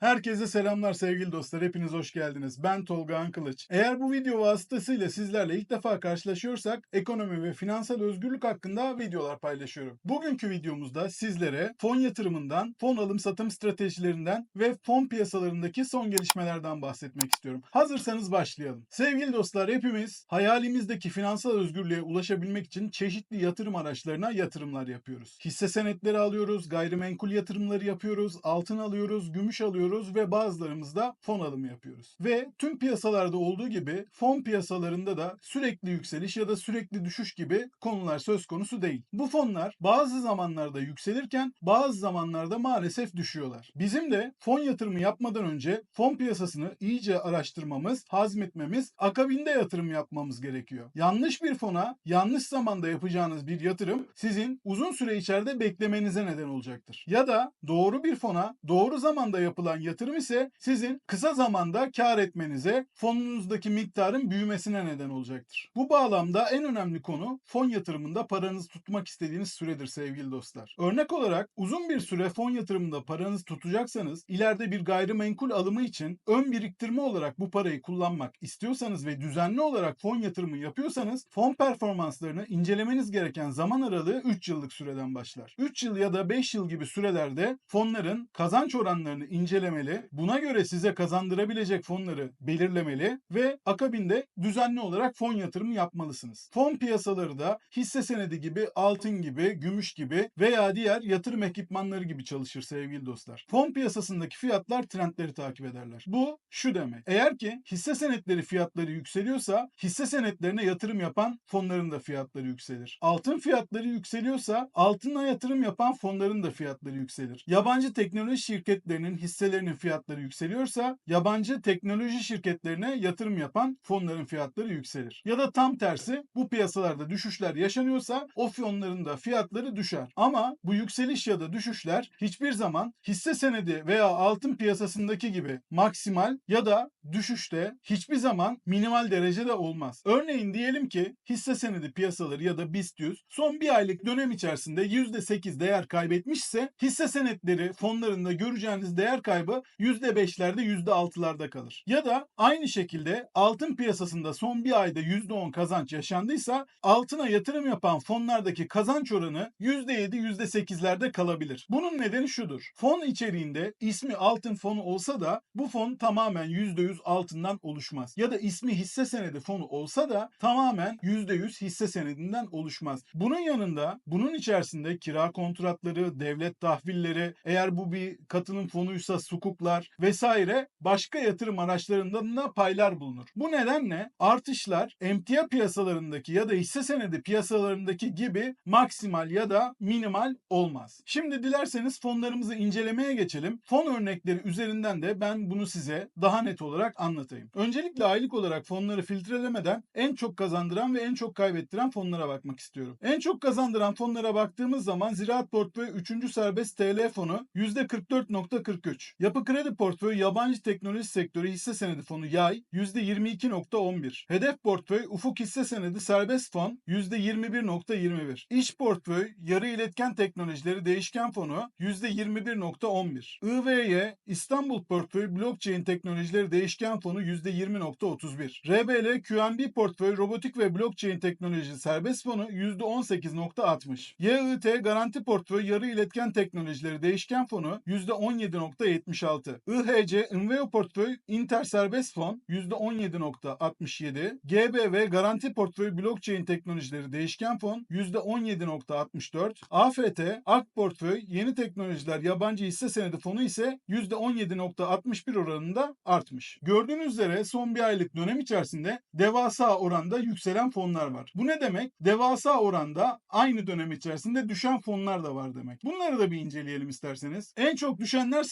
Herkese selamlar sevgili dostlar. Hepiniz hoş geldiniz. Ben Tolga Ankılıç. Eğer bu video vasıtasıyla sizlerle ilk defa karşılaşıyorsak ekonomi ve finansal özgürlük hakkında videolar paylaşıyorum. Bugünkü videomuzda sizlere fon yatırımından, fon alım satım stratejilerinden ve fon piyasalarındaki son gelişmelerden bahsetmek istiyorum. Hazırsanız başlayalım. Sevgili dostlar hepimiz hayalimizdeki finansal özgürlüğe ulaşabilmek için çeşitli yatırım araçlarına yatırımlar yapıyoruz. Hisse senetleri alıyoruz, gayrimenkul yatırımları yapıyoruz, altın alıyoruz, gümüş alıyoruz ve bazılarımız da fon alımı yapıyoruz. Ve tüm piyasalarda olduğu gibi fon piyasalarında da sürekli yükseliş ya da sürekli düşüş gibi konular söz konusu değil. Bu fonlar bazı zamanlarda yükselirken bazı zamanlarda maalesef düşüyorlar. Bizim de fon yatırımı yapmadan önce fon piyasasını iyice araştırmamız, hazmetmemiz, akabinde yatırım yapmamız gerekiyor. Yanlış bir fona yanlış zamanda yapacağınız bir yatırım sizin uzun süre içeride beklemenize neden olacaktır. Ya da doğru bir fona doğru zamanda yapılan yatırım ise sizin kısa zamanda kar etmenize, fonunuzdaki miktarın büyümesine neden olacaktır. Bu bağlamda en önemli konu fon yatırımında paranızı tutmak istediğiniz süredir sevgili dostlar. Örnek olarak uzun bir süre fon yatırımında paranızı tutacaksanız ileride bir gayrimenkul alımı için ön biriktirme olarak bu parayı kullanmak istiyorsanız ve düzenli olarak fon yatırımı yapıyorsanız fon performanslarını incelemeniz gereken zaman aralığı 3 yıllık süreden başlar. 3 yıl ya da 5 yıl gibi sürelerde fonların kazanç oranlarını incelemeli, buna göre size kazandırabilecek fonları belirlemeli ve akabinde düzenli olarak fon yatırımı yapmalısınız. Fon piyasaları da hisse senedi gibi, altın gibi, gümüş gibi veya diğer yatırım ekipmanları gibi çalışır sevgili dostlar. Fon piyasasındaki fiyatlar trendleri takip ederler. Bu şu demek. Eğer ki hisse senetleri fiyatları yükseliyorsa hisse senetlerine yatırım yapan fonların da fiyatları yükselir. Altın fiyatları yükseliyorsa altına yatırım yapan fonların da fiyatları yükselir. Yabancı teknoloji şirketlerinin hisselerinin fiyatları yükseliyorsa yabancı teknoloji şirketlerine yatırım yapan fonların fiyatları yükselir. Ya da tam tersi bu piyasalarda düşüşler yaşanıyorsa o fonların da fiyatları düşer. Ama bu yükseliş ya da düşüşler hiçbir zaman hisse senedi veya altın piyasasındaki gibi maksimal ya da düşüşte hiçbir zaman minimal derecede olmaz. Örneğin diyelim ki hisse senedi piyasaları ya da BIST 100 son bir aylık dönem içerisinde %8 değer kaybetmişse hisse senetleri fonlarında göreceğiniz değer kaybı %5'lerde %6'larda kalır. Ya da aynı şekilde altın piyasasında son bir ayda %10 kazanç yaşandıysa altına yatırım yapan fonlardaki kazanç oranı %7 %8'lerde kalabilir. Bunun nedeni şudur. Fon içeriğinde ismi altın fonu olsa da bu fon tamamen %100 altından oluşmaz. Ya da ismi hisse senedi fonu olsa da tamamen %100 hisse senedinden oluşmaz. Bunun yanında bunun içerisinde kira kontratları, devlet tahvilleri, eğer bu bir katılım fonuysa sukuklar vesaire başka yatırım araçlarından da paylar bulunur. Bu nedenle artışlar emtia piyasalarındaki ya da hisse senedi piyasalarındaki gibi maksimal ya da minimal olmaz. Şimdi dilerseniz fonlarımızı incelemeye geçelim. Fon örnekleri üzerinden de ben bunu size daha net olarak anlatayım. Öncelikle aylık olarak fonları filtrelemeden en çok kazandıran ve en çok kaybettiren fonlara bakmak istiyorum. En çok kazandıran fonlara baktığımız zaman Ziraat Portföy 3. Serbest TL fonu %44.43. Yapı Kredi Portföy Yabancı Teknoloji Sektörü Hisse Senedi Fonu Yay %22.11. Hedef Portföy Ufuk Hisse Senedi Serbest Fon %21.21. İş Portföy Yarı İletken Teknolojileri Değişken Fonu %21.11. IVY İstanbul Portföy Blockchain Teknolojileri Değişken Fonu %20.31. RBL QNB Portföy Robotik ve Blockchain Teknoloji Serbest Fonu %18.60. YIT Garanti Portföy Yarı İletken Teknolojileri Değişken Fonu %17.76. IHC Inveo Portföy Inter Serbest Fon %17.67. GBV Garanti Portföy Blockchain Teknolojileri Değişken Fon %17.64. AFT Ak Portföy Yeni Teknolojiler Yabancı Hisse Senedi Fonu ise %17.61 oranında artmış. Gördüğünüz üzere son bir aylık dönem içerisinde devasa oranda yükselen fonlar var. Bu ne demek? Devasa oranda aynı dönem içerisinde düşen fonlar da var demek. Bunları da bir inceleyelim isterseniz. En çok düşenler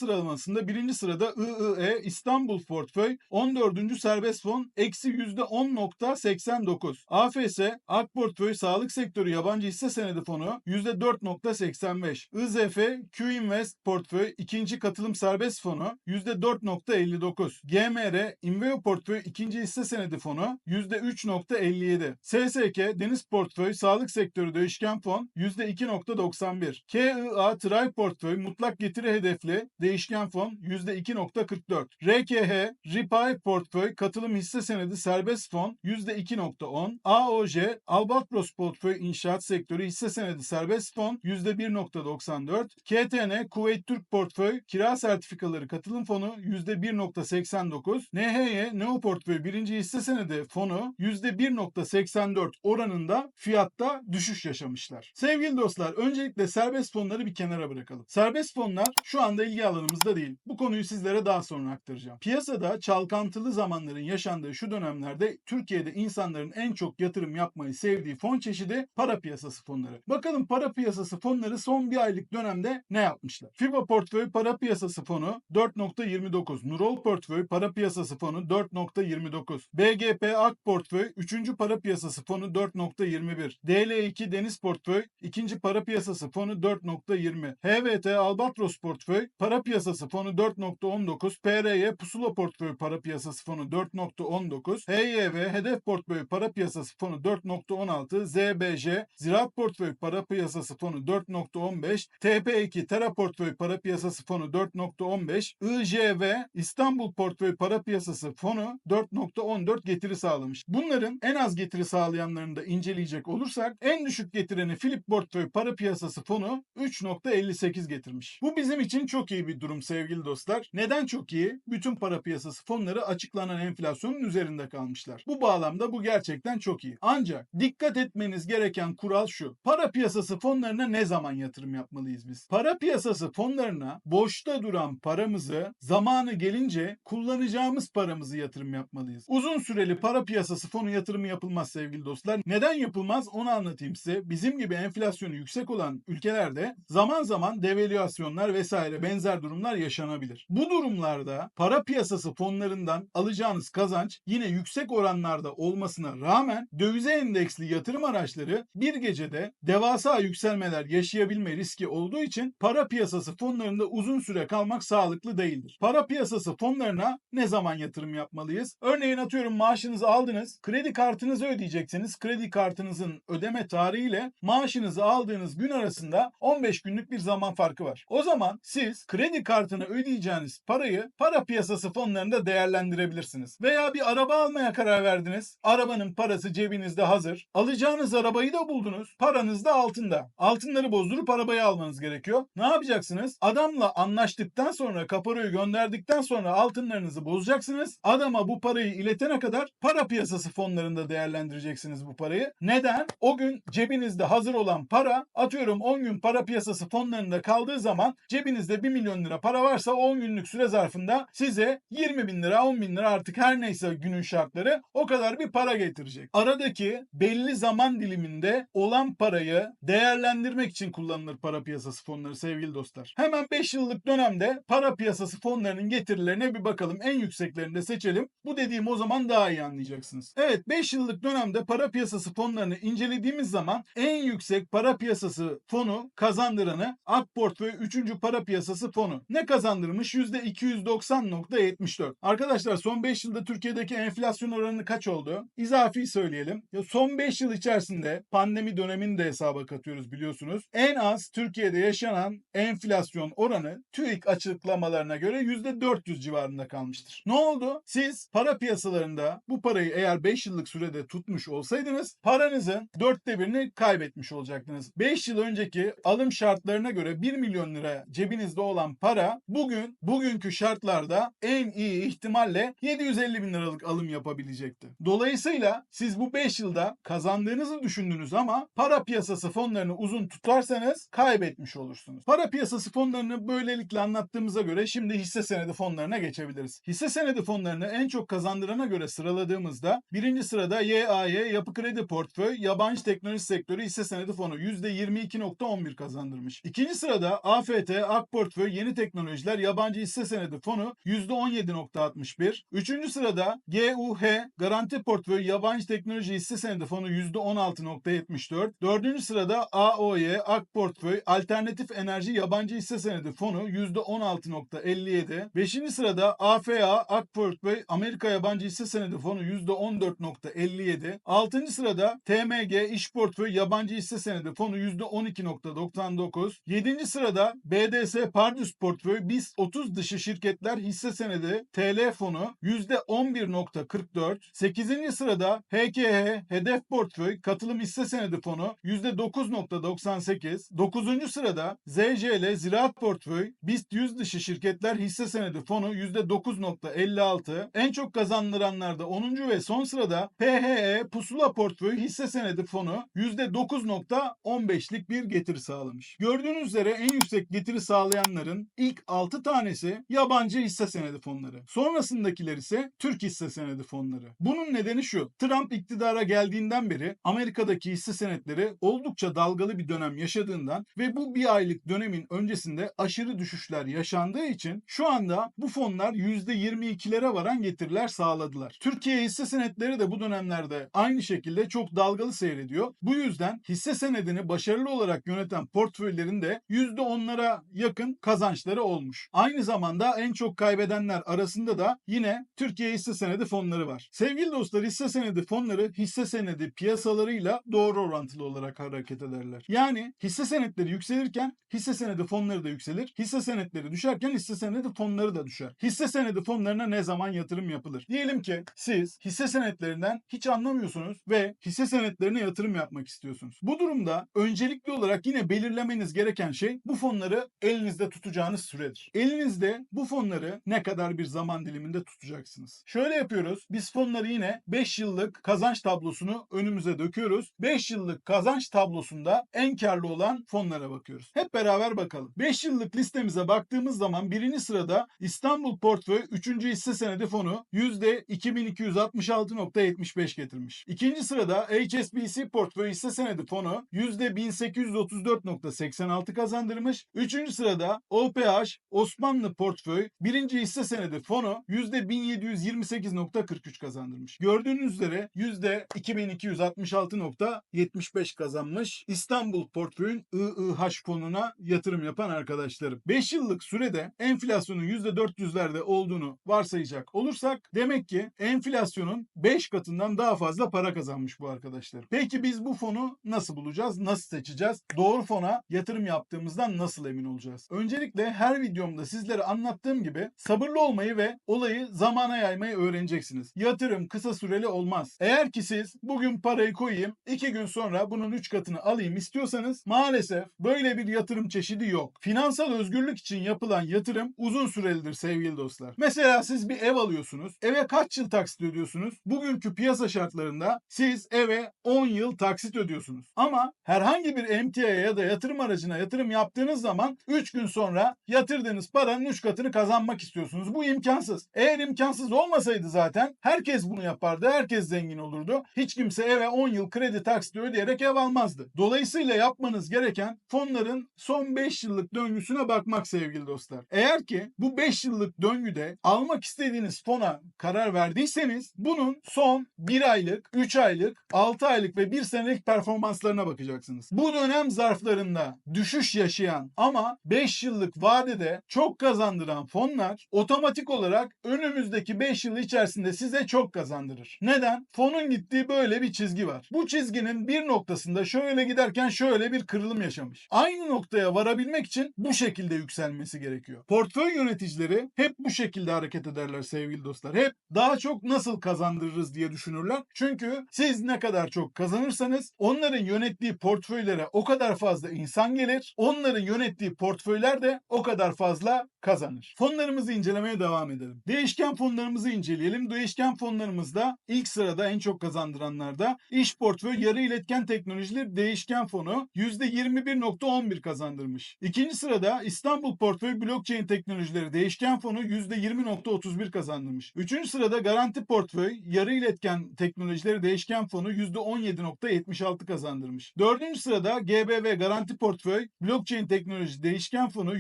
sıralamasında birinci sırada IIE İstanbul Portföy 14. Serbest Fon eksi %10.89. AFS Ak Portföy Sağlık Sektörü Yabancı Hisse Senedi Fonu %4.85. IZF Q Invest Portföy 2. Katılım Serbest Fonu %4.59. GMR Inveo Portföy 2. Hisse Senedi Fonu %3.57. SSK Deniz Portföy Sağlık Sektörü Değişken Fon %2.91. KIA Tray Portföy Mutlak Getiri Hedefli Değişken Fon fon %2.44. RKH Ripay Portföy Katılım Hisse Senedi Serbest Fon %2.10. AOJ Albatros Portföy İnşaat Sektörü Hisse Senedi Serbest Fon %1.94. KTN Kuveyt Türk Portföy Kira Sertifikaları Katılım Fonu %1.89. NHY Neo Portföy birinci hisse senedi fonu %1.84 oranında fiyatta düşüş yaşamışlar. Sevgili dostlar öncelikle serbest fonları bir kenara bırakalım. Serbest fonlar şu anda ilgi alanımızda değil. Bu konuyu sizlere daha sonra aktaracağım. Piyasada çalkantılı zamanların yaşandığı şu dönemlerde Türkiye'de insanların en çok yatırım yapmayı sevdiği fon çeşidi para piyasası fonları. Bakalım para piyasası fonları son bir aylık dönemde ne yapmışlar? FIBA Portföy Para Piyasası Fonu 4.29, Nurol Portföy Para Piyasası Fonu 4.29, BGP Ak Portföy 3. Para Piyasası Fonu 4.21, DL2 Deniz Portföy 2. Para Piyasası Fonu 4.20, HVT Albatros Portföy Para Piyasası Fonu 4.19, PRY Pusula Portföy Para Piyasası Fonu 4.19, HYV Hedef Portföy Para Piyasası Fonu 4.16, ZBJ Ziraat Portföy Para Piyasası Fonu 4.15, TP2 Tera Portföy Para Piyasası Fonu 4.15, IJV İstanbul Portföy Para Piyasası Fonu 4.14 getiri sağlamış. Bunların en az getiri sağlayanlarını da inceleyecek olursak en düşük getireni Philip Portföy Para Piyasası Fonu 3.58 getirmiş. Bu bizim için çok iyi bir durum sevgili dostlar. Neden çok iyi? Bütün para piyasası fonları açıklanan enflasyonun üzerinde kalmışlar. Bu bağlamda bu gerçekten çok iyi. Ancak dikkat etmeniz gereken kural şu. Para piyasası fonlarına ne zaman yatırım yapmalıyız biz? Para piyasası fonlarına boşta duran paramızı zamanı gelince kullanacağımız paramızı yatırım yapmalıyız. Uzun süreli para piyasası fonu yatırımı yapılmaz sevgili dostlar. Neden yapılmaz onu anlatayım size. Bizim gibi enflasyonu yüksek olan ülkelerde zaman zaman devalüasyonlar vesaire benzer durumlar yaşanabilir. Bu durumlarda para piyasası fonlarından alacağınız kazanç yine yüksek oranlarda olmasına rağmen dövize endeksli yatırım araçları bir gecede devasa yükselmeler yaşayabilme riski olduğu için para piyasası fonlarında uzun süre kalmak sağlıklı değildir. Para piyasası fonlarına ne zaman yatırım yapmalıyız? Örneğin atıyorum maaşınızı aldınız, kredi kartınızı ödeyeceksiniz. Kredi kartınızın ödeme tarihiyle maaşınızı aldığınız gün arasında 15 günlük bir zaman farkı var. O zaman siz kredi kartına ödeyeceğiniz parayı para piyasası fonlarında değerlendirebilirsiniz. Veya bir araba almaya karar verdiniz. Arabanın parası cebinizde hazır. Alacağınız arabayı da buldunuz. Paranız da altında. Altınları bozdurup arabayı almanız gerekiyor. Ne yapacaksınız? Adamla anlaştıktan sonra kaparayı gönderdikten sonra altınlarınızı bozacaksınız. Adama bu parayı iletene kadar para piyasası fonlarında değerlendireceksiniz bu parayı. Neden? O gün cebinizde hazır olan para atıyorum 10 gün para piyasası fonlarında kaldığı zaman cebinizde 1 milyon lira para varsa 10 günlük süre zarfında size 20 bin lira 10 bin lira artık her neyse günün şartları o kadar bir para getirecek. Aradaki belli zaman diliminde olan parayı değerlendirmek için kullanılır para piyasası fonları sevgili dostlar. Hemen 5 yıllık dönemde para piyasası fonlarının getirilerine bir bakalım. En yükseklerini de seçelim. Bu dediğim o zaman daha iyi anlayacaksınız. Evet 5 yıllık dönemde para piyasası fonlarını incelediğimiz zaman en yüksek para piyasası fonu kazandıranı Ak Portföy 3. para piyasası fonu. Ne kazandırmış? %290.74. Arkadaşlar son 5 yılda Türkiye'deki enflasyon oranı kaç oldu? İzafi söyleyelim. Ya son 5 yıl içerisinde pandemi dönemini de hesaba katıyoruz biliyorsunuz. En az Türkiye'de yaşanan enflasyon oranı TÜİK açıklamalarına göre %400 civarında kalmıştır. Ne oldu? Siz para piyasalarında bu parayı eğer 5 yıllık sürede tutmuş olsaydınız paranızın dörtte birini kaybetmiş olacaktınız. 5 yıl önceki alım şartlarına göre 1 milyon lira cebinizde olan para bugün bugünkü şartlarda en iyi ihtimalle 750 bin liralık alım yapabilecekti. Dolayısıyla siz bu 5 yılda kazandığınızı düşündünüz ama para piyasası fonlarını uzun tutarsanız kaybetmiş olursunuz. Para piyasası fonlarını böylelikle anlattığımıza göre şimdi hisse senedi fonlarına geçebiliriz. Hisse senedi fonlarını en çok kazandırana göre sıraladığımızda birinci sırada YAY Yapı Kredi Portföy Yabancı Teknoloji Sektörü Hisse Senedi Fonu %22.11 kazandırmış. İkinci sırada AFT Ak Portföy Yeni Teknolojiler Yabancı Hisse Senedi Fonu %17.61. Üçüncü sırada GUH Garanti Portföy Yabancı Teknoloji Hisse Senedi Fonu %16.74. Dördüncü sırada AOY Ak Portföy Alternatif Enerji Yabancı Hisse Senedi Fonu %16.57. Beşinci sırada AFA Ak Portföy Amerika Yabancı Hisse Senedi Fonu %14.57. Altıncı sırada TMG İş Portföy Yabancı Hisse Senedi Fonu %12.99. Yedinci sırada BDS Pardus Portföy BIST 30 dışı şirketler hisse senedi TL fonu %11.44. 8. sırada HKH Hedef Portföy Katılım Hisse Senedi Fonu %9.98. 9. sırada ZJL Ziraat Portföy BIST 100 dışı şirketler hisse senedi fonu %9.56. En çok kazandıranlarda 10. ve son sırada PHE Pusula Portföy hisse senedi fonu %9.15'lik bir getiri sağlamış. Gördüğünüz üzere en yüksek getiri sağlayanların ilk 6 tanesi yabancı hisse senedi fonları. Sonrasındakiler ise Türk hisse senedi fonları. Bunun nedeni şu. Trump iktidara geldiğinden beri Amerika'daki hisse senetleri oldukça dalgalı bir dönem yaşadığından ve bu bir aylık dönemin öncesinde aşırı düşüşler yaşandığı için şu anda bu fonlar %22'lere varan getiriler sağladılar. Türkiye hisse senetleri de bu dönemlerde aynı şekilde çok dalgalı seyrediyor. Bu yüzden hisse senedini başarılı olarak yöneten portföylerin de %10'lara yakın kazançları olmuş. Aynı zamanda en çok kaybedenler arasında da yine Türkiye hisse senedi fonları var. Sevgili dostlar hisse senedi fonları hisse senedi piyasalarıyla doğru orantılı olarak hareket ederler. Yani hisse senetleri yükselirken hisse senedi fonları da yükselir. Hisse senetleri düşerken hisse senedi fonları da düşer. Hisse senedi fonlarına ne zaman yatırım yapılır? Diyelim ki siz hisse senetlerinden hiç anlamıyorsunuz ve hisse senetlerine yatırım yapmak istiyorsunuz. Bu durumda öncelikli olarak yine belirlemeniz gereken şey bu fonları elinizde tutacağınız süredir. Elinizde bu fonları ne kadar bir zaman diliminde tutacaksınız? Şöyle yapıyoruz. Biz fonları yine 5 yıllık kazanç tablosunu önümüze döküyoruz. 5 yıllık kazanç tablosunda en karlı olan fonlara bakıyoruz. Hep beraber bakalım. 5 yıllık listemize baktığımız zaman birinci sırada İstanbul Portföy 3. hisse senedi fonu %2266.75 getirmiş. İkinci sırada HSBC Portföy hisse senedi fonu %1834.86 kazandırmış. Üçüncü sırada OPH Osmanlı Portföy 1. hisse senedi fonu %1728.43 kazandırmış. Gördüğünüz üzere %2266.75 kazanmış. İstanbul Portföy'ün IIH fonuna yatırım yapan arkadaşlarım. 5 yıllık sürede enflasyonun %400'lerde olduğunu varsayacak olursak demek ki enflasyonun 5 katından daha fazla para kazanmış bu arkadaşlar. Peki biz bu fonu nasıl bulacağız? Nasıl seçeceğiz? Doğru fona yatırım yaptığımızdan nasıl emin olacağız? Öncelikle her videomda sizlere anlattığım gibi sabırlı olmayı ve olayı zamana yaymayı öğreneceksiniz. Yatırım kısa süreli olmaz. Eğer ki siz bugün parayı koyayım, 2 gün sonra bunun 3 katını alayım istiyorsanız maalesef böyle bir yatırım çeşidi yok. Finansal özgürlük için yapılan yatırım uzun sürelidir sevgili dostlar. Mesela siz bir ev alıyorsunuz. Eve kaç yıl taksit ödüyorsunuz? Bugünkü piyasa şartlarında siz eve 10 yıl taksit ödüyorsunuz. Ama herhangi bir emtiaya ya da yatırım aracına yatırım yaptığınız zaman 3 gün sonra yatırdığınız paranın 3 katını kazanmak istiyorsunuz. Bu imkansız. Eğer imkansız olmasaydı zaten herkes bunu yapardı. Herkes zengin olurdu. Hiç kimse eve 10 yıl kredi taksiti ödeyerek ev almazdı. Dolayısıyla yapmanız gereken fonların son 5 yıllık döngüsüne bakmak sevgili dostlar. Eğer ki bu 5 yıllık döngüde almak istediğiniz fona karar verdiyseniz bunun son 1 aylık, 3 aylık, 6 aylık ve 1 senelik performanslarına bakacaksınız. Bu dönem zarflarında düşüş yaşayan ama 5 yıllık vadede çok kazandıran fonlar otomatik olarak önümüzdeki 5 yıl içerisinde size çok kazandırır. Neden? Fonun gittiği böyle bir çizgi var. Bu çizginin bir noktasında şöyle giderken şöyle bir kırılım yaşamış. Aynı noktaya varabilmek için bu şekilde yükselmesi gerekiyor. Portföy yöneticileri hep bu şekilde hareket ederler sevgili dostlar. Hep daha çok nasıl kazandırırız diye düşünürler. Çünkü siz ne kadar çok kazanırsanız onların yönettiği portföylere o kadar fazla insan gelir. Onların yönettiği portföyler de o kadar fazla kazanır. Fonlarımızı incelemeye devam edelim. Değişken fonlarımızı inceleyelim. Değişken fonlarımızda ilk sırada en çok kazandıranlarda iş portföy yarı iletken teknolojileri değişken fonu %21.11 kazandırmış. İkinci sırada İstanbul Portföy Blockchain Teknolojileri Değişken Fonu %20.31 kazandırmış. Üçüncü sırada Garanti Portföy Yarı İletken Teknolojileri Değişken Fonu %17.76 kazandırmış. Dördüncü sırada GBV Garanti Portföy Blockchain Teknoloji Değişken Fonu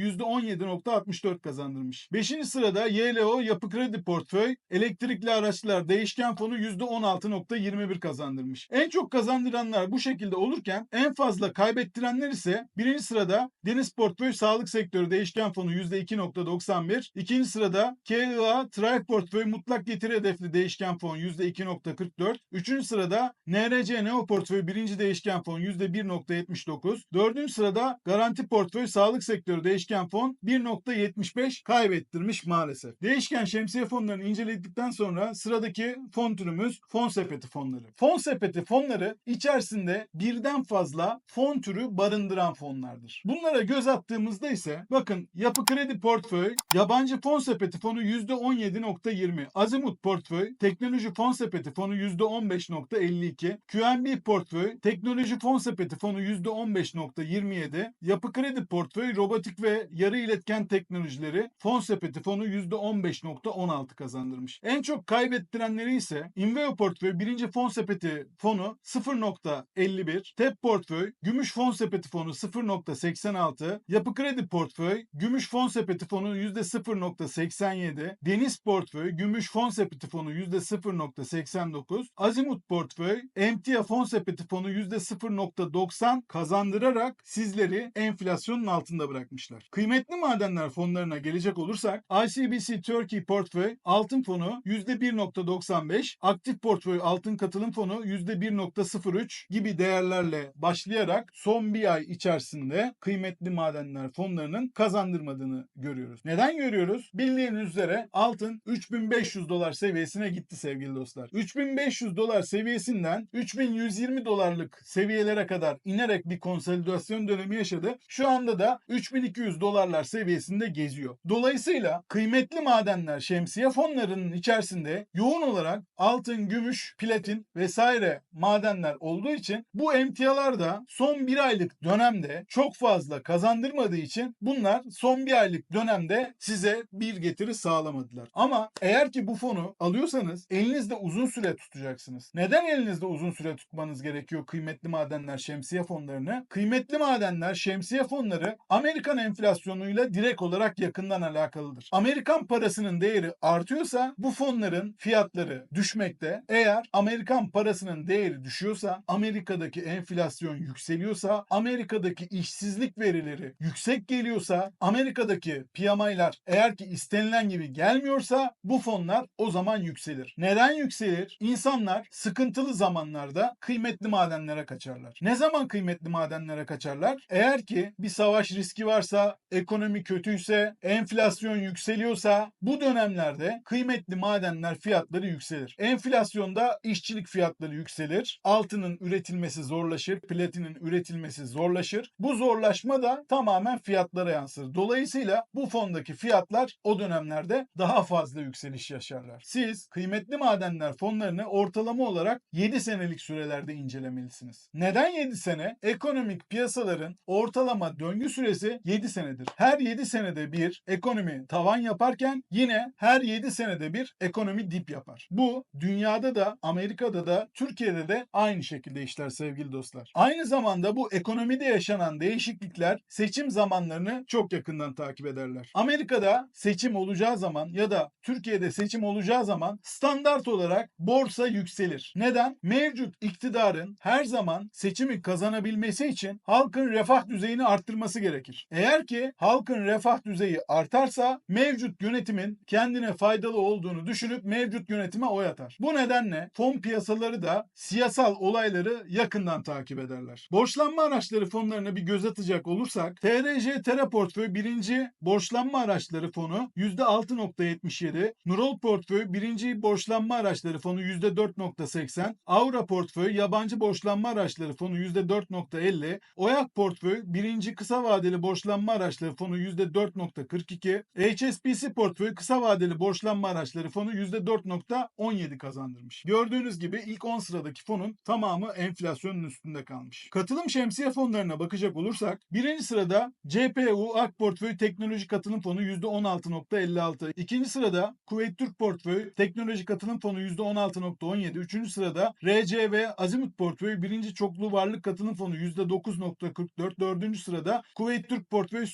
%17.64 kazandırmış. Beşinci sırada YLO Yapı Kredi Portföy Elektrikli Araçlar Değişken Fonu %16.21 kazandırmış. En çok kazandıranlar bu şekilde olurken en fazla kaybettirenler ise birinci sırada Deniz Portföy Sağlık Sektörü Değişken Fonu %2.91. ikinci sırada KIA Tribe Portföy Mutlak Getiri Hedefli Değişken Fon %2.44. Üçüncü sırada NRC Neo Portföy Birinci Değişken Fon %1.79. Dördüncü sırada Garanti Portföy Sağlık Sektörü Değişken Fon %1.75 kaybettirmiş maalesef. Değişken şemsiye fonlarını inceledikten sonra sıradaki fon türümüz fon sepeti fonları. Fon sepeti fonları içerisinde birden fazla fon türü barındıran fonlardır. Bunlara göz attığımızda ise bakın yapı kredi portföy, yabancı fon sepeti fonu %17.20, azimut portföy, teknoloji fon sepeti fonu %15.52, QNB portföy, teknoloji fon sepeti fonu %15.27, yapı kredi portföy, robotik ve yarı iletken teknolojileri fon sepeti fonu %15.16 kazandırmış. En çok kaybettirenleri ise Inveo portföy birinci fon sepeti fonu 0.51, TEP portföy, gümüş fon sepeti fonu 0.86, yapı kredi portföy, gümüş fon sepeti fonu %0.87, deniz portföy, gümüş fon sepeti fonu %0.89, azimut portföy, emtia fon sepeti fonu %0.90 kazandırarak sizleri enflasyonun altında bırakmışlar. Kıymetli madenler fonlarına gelecek olursak ICBC Turkey portföy altın fonu %1.95, aktif portföy altın katılım fonu %1.03 gibi değerlerle başlayarak son bir ay içerisinde kıymetli madenler fonlarının kazandırmadığını görüyoruz. Neden görüyoruz? Bildiğiniz üzere altın 3500 dolar seviyesine gitti sevgili dostlar. 3500 dolar seviyesinden 3120 dolarlık seviyelere kadar inerek bir konsolidasyon dönemi yaşadı. Şu anda da 3200 dolarlar seviyesinde geziyor. Dolayısıyla kıymetli madenler şemsiye fonlarının içerisinde yoğun olarak altın, gümüş, platin vesaire madenler olduğu için bu emtialar da son bir aylık dönemde çok fazla kazandırmadığı için bunlar son bir aylık dönemde size bir getiri sağlamadılar. Ama eğer ki bu fonu alıyorsanız elinizde uzun süre tutacaksınız. Neden elinizde uzun süre tutmanız gerekiyor kıymetli madenler şemsiye fonlarını? Kıymetli madenler şemsiye fonları Amerikan enflasyonuyla direkt olarak yakından alakalıdır. Amerikan parasının değeri artıyorsa bu fonların fiyatları düşmekte. Eğer Amerikan parasının değeri düşüyorsa, Amerika'daki enflasyon yükseliyorsa, Amerika'daki işsizlik verileri yüksek geliyorsa, Amerika'daki piyamaylar eğer ki istenilen gibi gelmiyorsa bu fonlar o zaman yükselir. Neden yükselir? İnsanlar sıkıntılı zamanlarda kıymetli madenlere kaçarlar. Ne zaman kıymetli madenlere kaçarlar? Eğer ki bir savaş riski varsa, ekonomi kötüyse, enflasyon yükseliyorsa bu dönemlerde kıymetli madenler fiyatları yükselir. Enflasyonda işçilik fiyatları yükselir. Altının üretilmesi zorlaşır. Platinin üretilmesi zorlaşır. Bu zorlaşma da tamamen fiyatlara yansır. Dolayısıyla bu fondaki fiyatlar o dönemlerde daha fazla yükseliş yaşarlar. Siz kıymetli madenler fonlarını ortalama olarak 7 senelik sürelerde incelemelisiniz. Neden 7 sene? Ekonomik piyasaların ortalama döngü süresi 7 senedir. Her 7 senede bir ekonomi tavan yaparken yine her 7 senede bir ekonomi dip yapar. Bu dünyada da Amerika'da da Türkiye'de de aynı şekilde işler sevgili dostlar. Aynı zamanda bu ekonomide yaşanan değişiklikler seçim zamanlarını çok yakından takip ederler. Amerika'da seçim olacağı zaman ya da Türkiye'de seçim olacağı zaman standart olarak borsa yükselir. Neden? Mevcut iktidarın her zaman seçimi kazanabilmesi için halkın refah düzeyini arttırması gerekir. Eğer ki halkın refah düzeyi artarsa mevcut yönetimin kendine faydalı olduğunu düşünüp mevcut yönetime oy atar. Bu nedenle fon piyasaları da siyasal olayları yakından takip ederler. Borçlanma araçları fonlarına bir göz atacak olursak TRJ Tera Portföy birinci borçlanma araçları fonu %6.77, Nurol Portföy birinci borçlanma araçları fonu %4.80, Aura Portföy yabancı borçlanma araçları fonu %4.50, Oyak Portföy birinci kısa vadeli borçlanma araçları fonu %4.42, HSBC Portföy kısa vadeli borçlanma araçları fonu %4.17 kazandırmış. Gördüğünüz gibi ilk 10 sıradaki fonun tamamı enflasyonun üstünde kalmış. Katılım şemsiye fonlarına bakacak olursak birinci sırada CPU Ak Portföy Teknoloji Katılım Fonu %16.56. İkinci sırada Kuveyt Türk Portföy Teknoloji Katılım Fonu %16.17. Üçüncü sırada RCV Azimut Portföy birinci Çoklu Varlık Katılım Fonu %9.44. Dördüncü sırada Kuveyt Türk Portföy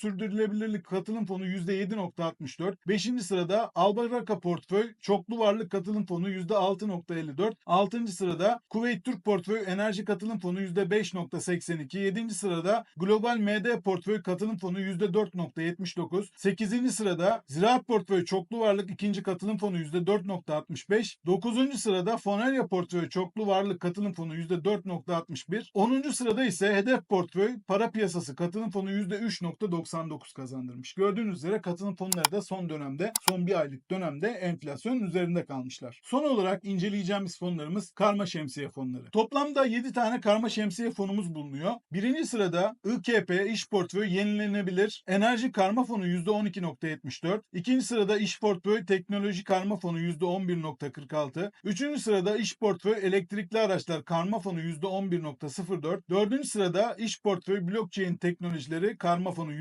Sürdürülebilirlik Katılım Fonu %7.64. Beşinci sırada Albaraka Portföy Çoklu Varlık Katılım Fonu %6.54. Altıncı sırada Kuveyt Türk Portföy Enerji Katılım Fonu %5.82. Yedinci sırada Global MD Portföy Katılım Fonu %4.79. Sekizinci sırada Ziraat Portföy Çoklu Varlık ikinci Katılım Fonu %4.65. Dokuzuncu sırada Fonerya Portföy Çoklu Varlık Katılım Fonu %4.61. Onuncu sırada ise Hedef Portföy Para Piyasası Katılım Fonu %3.99 kazandı. Kazandırmış. Gördüğünüz üzere katılım fonları da son dönemde, son bir aylık dönemde enflasyonun üzerinde kalmışlar. Son olarak inceleyeceğimiz fonlarımız karma şemsiye fonları. Toplamda 7 tane karma şemsiye fonumuz bulunuyor. Birinci sırada IKP İş Portföy Yenilenebilir Enerji Karma Fonu %12.74. İkinci sırada İş Portföy Teknoloji Karma Fonu %11.46. Üçüncü sırada İş Portföy Elektrikli Araçlar Karma Fonu %11.04. Dördüncü sırada İş Portföy Blockchain Teknolojileri Karma Fonu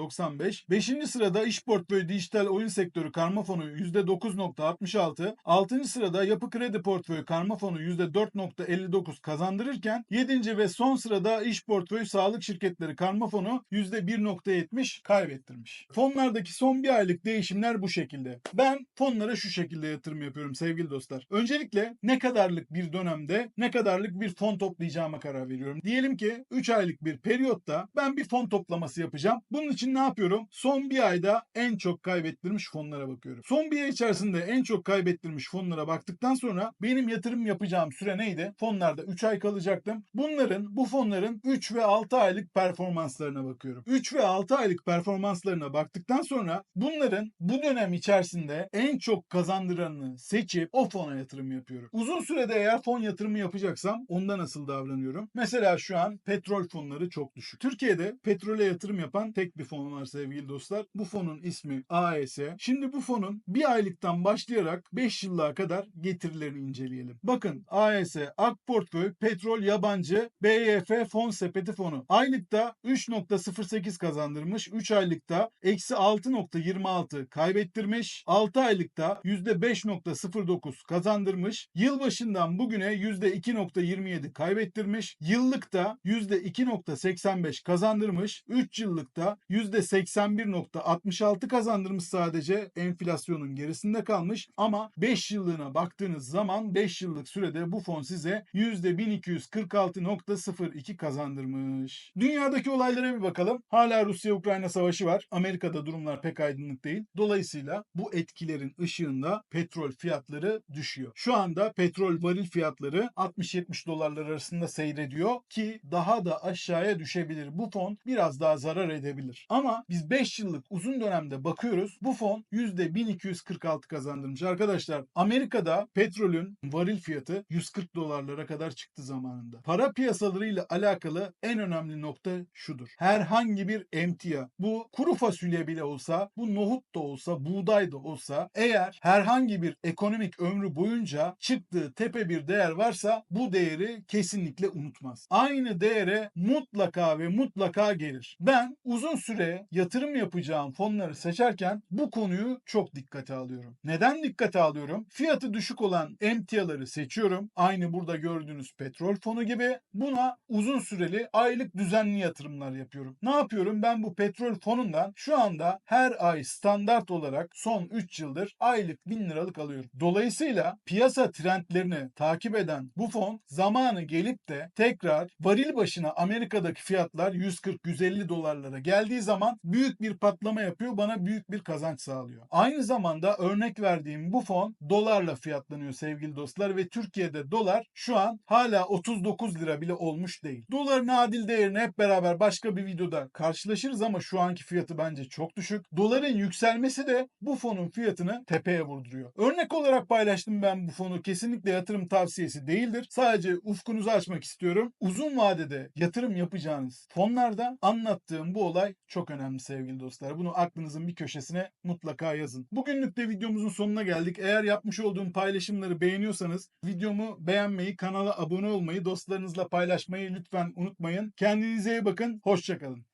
%10.95. Beşinci sırada İş Portföy Dijital Oyun Sektörü Karma Fonu %9.66. Altıncı sırada Yapı Kredi Portföy Karma Fonu %4.59 kazandırırken 7. ve son sırada İş Portföy Sağlık Şirketleri Karma Fonu %1.70 kaybettirmiş. Fonlardaki son bir aylık değişimler bu şekilde. Ben fonlara şu şekilde yatırım yapıyorum sevgili dostlar. Öncelikle ne kadarlık bir dönemde ne kadarlık bir fon toplayacağıma karar veriyorum. Diyelim ki 3 aylık bir periyotta ben bir fon toplaması yapacağım. Bunun için ne yapıyorum? Son bir ayda en çok kaybettirmiş fonlara bakıyorum. Son bir ay içerisinde en çok kaybettirmiş fonlara baktıktan sonra benim yatırım yapacağım süre neydi? Fonlarda 3 ay kalacaktım. Bunların, bu fonların 3 ve 6 aylık performanslarına bakıyorum. 3 ve 6 aylık performanslarına baktıktan sonra bunların bu dönem içerisinde en çok kazandıranını seçip o fona yatırım yapıyorum. Uzun sürede eğer fon yatırımı yapacaksam onda nasıl davranıyorum? Mesela şu an petrol fonları çok düşük. Türkiye'de petrole yatırım yapan tek bir fon var sevgili dostlar. Bu fonun ismi AES. Şimdi bu fonun bir aylıktan başlayarak 5 yıllığa kadar getirilerini inceleyelim. Bakın AES Ak Portföy Petrol Yabancı BYF Fon Sepeti Fonu. Aylıkta 3.08 kazandırmış. 3 aylıkta eksi 6.26 kaybettirmiş. 6 aylıkta %5.09 kazandırmış. Yılbaşından bugüne %2.27 kaybettirmiş. Yıllıkta %2.85 kazandırmış. 3 yıllıkta %81.66 kazandırmış sadece enflasyonun gerisinde kalmış. Ama 5 yıllığına baktığınız zaman 5 yıllık sürede bu fon size %1246.02 kazandırmış. Dünyadaki olaylara bir bakalım. Hala Rusya-Ukrayna savaşı var. Amerika'da durumlar pek aydınlık değil. Dolayısıyla bu etkilerin ışığında petrol fiyatları düşüyor. Şu anda petrol varil fiyatları 60-70 dolarlar arasında seyrediyor ki daha da aşağıya düşebilir. Bu fon biraz daha zarar edebilir. Ama biz 5 yıllık uzun dönemde bakıyoruz. Bu fon %1246 kazandırmış. Arkadaşlar Amerika'da petrolün varil fiyatı 140 dolarlara kadar çıktı zamanında. Para piyasalarıyla alakalı en önemli nokta şudur. Herhangi bir emtia bu kuru fasulye bile olsa, bu nohut da olsa, buğday da olsa eğer herhangi bir ekonomik ömrü boyunca çıktığı tepe bir değer varsa bu değeri kesinlikle unutmaz. Aynı değere mutlaka ve mutlaka gelir. Ben uzun süre yatırım yapacağım fonları seçerken bu konuyu çok dikkate alıyorum. Neden dikkate alıyorum? Fiyatı düşük olan emtiaları seçiyorum. Aynı burada gördüğünüz petrol fonu gibi. Buna uzun süreli aylık düzenli yatırımlar yapıyorum. Ne yapıyorum? Ben bu petrol fonundan şu anda her ay standart olarak son 3 yıldır aylık 1000 liralık alıyorum. Dolayısıyla piyasa trendlerini takip eden bu fon zamanı gelip de tekrar varil başına Amerika'daki fiyatlar 140-150 dolarlara geldiği zaman büyük bir patlama yapıyor. Bana büyük bir kazanç sağlıyor. Aynı zamanda örnek verdiğim bu fon dolarla fiyatlanıyor sevgili dostlar ve Türkiye'de dolar şu an hala 39 lira bile olmuş değil. Doların adil değerini hep beraber başka bir videoda karşılaşırız ama şu anki fiyatı bence çok düşük. Doların yükselmesi de bu fonun fiyatını tepeye vurduruyor. Örnek olarak paylaştım ben bu fonu. Kesinlikle yatırım tavsiyesi değildir. Sadece ufkunuzu açmak istiyorum. Uzun vadede yatırım yapacağınız fonlarda anlattığım bu olay çok önemli sevgili dostlar. Bunu aklınızın bir köşesine mutlaka yazın. Bugünlük de videomuzun sonuna geldik. Eğer yapmış olduğum paylaşımları beğeniyorsanız videomu beğenmeyi, kanala abone olmayı, dostlarınızla paylaşmayı lütfen unutmayın. Kendinize iyi bakın. Hoşçakalın.